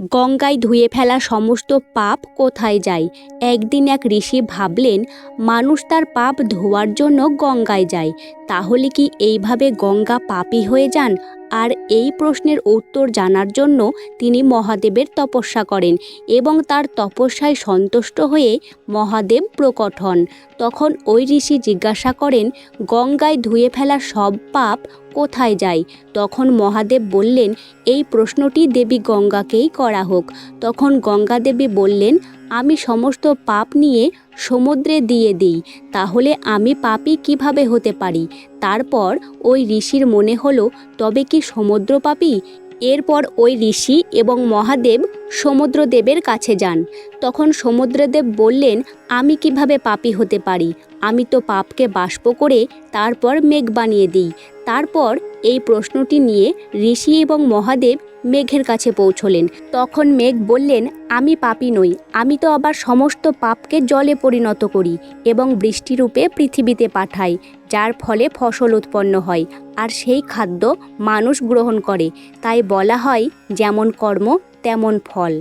গঙ্গায় ধুয়ে ফেলা সমস্ত পাপ কোথায় যায়? একদিন এক ঋষি ভাবলেন, মানুষ তার পাপ ধোয়ার জন্য গঙ্গায় যায়। তাহলে কি এইভাবে গঙ্গা পাপী হয়ে যান? আর এই প্রশ্নের উত্তর জানার জন্য তিনি মহাদেবের তপস্যা করেন এবং তার তপস্যায় সন্তুষ্ট হয়ে মহাদেব প্রকট হন। তখন ওই ঋষি জিজ্ঞাসা করেন, গঙ্গায় ধুয়ে ফেলা সব পাপ কোথায় যায়? তখন মহাদেব বললেন, এই প্রশ্নটি দেবী গঙ্গাকেই করা হোক। তখন গঙ্গা দেবী বললেন আমি সমস্ত পাপ নিয়ে সমুদ্রে দিয়ে দিই, তাহলে আমি পাপি কীভাবে হতে পারি? তারপর ওই ঋষির মনে হলো, তবে কি সমুদ্র পাপী? এরপর ওই ঋষি এবং মহাদেব সমুদ্রদেবের কাছে যান। তখন সমুদ্রদেব বললেন, আমি কীভাবে পাপী হতে পারি? আমি তো পাপকে বাষ্প করে তারপর মেঘ বানিয়ে দিই। তারপর এই প্রশ্নটি নিয়ে ঋষি এবং মহাদেব মেঘের কাছে পৌঁছলেন। তখন মেঘ বললেন, আমি পাপী নই, আমি তো আবার সমস্ত পাপকে জলে পরিণত করি এবং বৃষ্টিরূপে পৃথিবীতে পাঠাই, যার ফলে ফসল উৎপন্ন হয়, আর সেই খাদ্য মানুষ গ্রহণ করে। তাই বলা হয়, যেমন কর্ম, তেমন ফল।